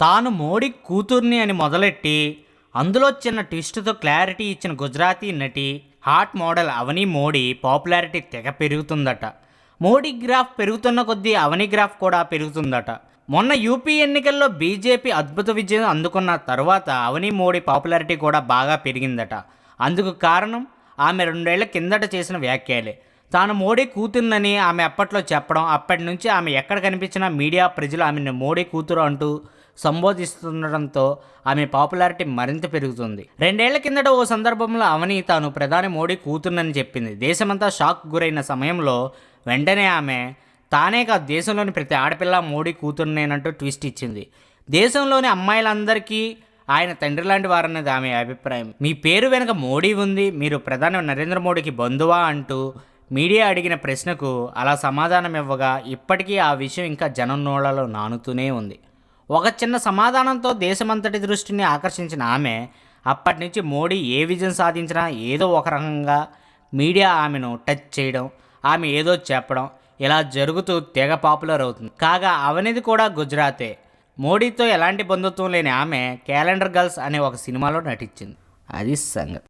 తాను మోడీ కూతుర్ని అని మొదలెట్టి అందులో చిన్న ట్విస్ట్తో క్లారిటీ ఇచ్చిన గుజరాతీ నటి hot model Avani Modi popularity తెగ పెరుగుతుందట. మోడీ గ్రాఫ్ పెరుగుతున్న కొద్దీ అవని గ్రాఫ్ కూడా పెరుగుతుందట. మొన్న యూపీ ఎన్నికల్లో బీజేపీ అద్భుత విజయం అందుకున్న తర్వాత అవని మోడీ పాపులారిటీ కూడా బాగా పెరిగిందట. అందుకు కారణం ఆమె రెండేళ్ళ కిందట చేసిన వ్యాఖ్యలే. తాను మోడీ కూతుర్నని ఆమె అప్పట్లో చెప్పడం అప్పటి నుంచి ఆమె ఎక్కడ కనిపించినా మీడియా ప్రజలు ఆమెను మోడీ కూతురు అంటూ సంబోధిస్తుండటంతో ఆమె పాపులారిటీ మరింత పెరుగుతుంది. రెండేళ్ళ కిందట ఓ సందర్భంలో అవని తాను ప్రధాని మోడీ కూతుర్నని చెప్పింది. దేశమంతా షాక్ గురైన సమయంలో వెంటనే ఆమె తానే కాదు దేశంలోని ప్రతి ఆడపిల్ల మోడీ కూతురునేనంటూ ట్విస్ట్ ఇచ్చింది. దేశంలోని అమ్మాయిలందరికీ ఆయన తండ్రి లాంటి వారన్నది ఆమె అభిప్రాయం. మీ పేరు వెనుక మోడీ ఉంది మీరు ప్రధాని నరేంద్ర మోడీకి బంధువా అంటూ మీడియా అడిగిన ప్రశ్నకు అలా సమాధానం ఇవ్వగా ఇప్పటికీ ఆ విషయం ఇంకా జనం నోళ్ళలో నానుతూనే ఉంది. ఒక చిన్న సమాధానంతో దేశమంతటి దృష్టిని ఆకర్షించిన ఆమె అప్పటి నుంచి మోడీ ఏ విజయం సాధించినా ఏదో ఒక రకంగా మీడియా ఆమెను టచ్ చేయడం ఆమె ఏదో చెప్పడం ఇలా జరుగుతూ తెగ పాపులర్ అవుతుంది. కాగా అవనిది కూడా గుజరాతే. మోడీతో ఎలాంటి బంధుత్వం లేని ఆమె క్యాలెండర్ గర్ల్స్ అనే ఒక సినిమాలో నటించింది. అది సంగతి.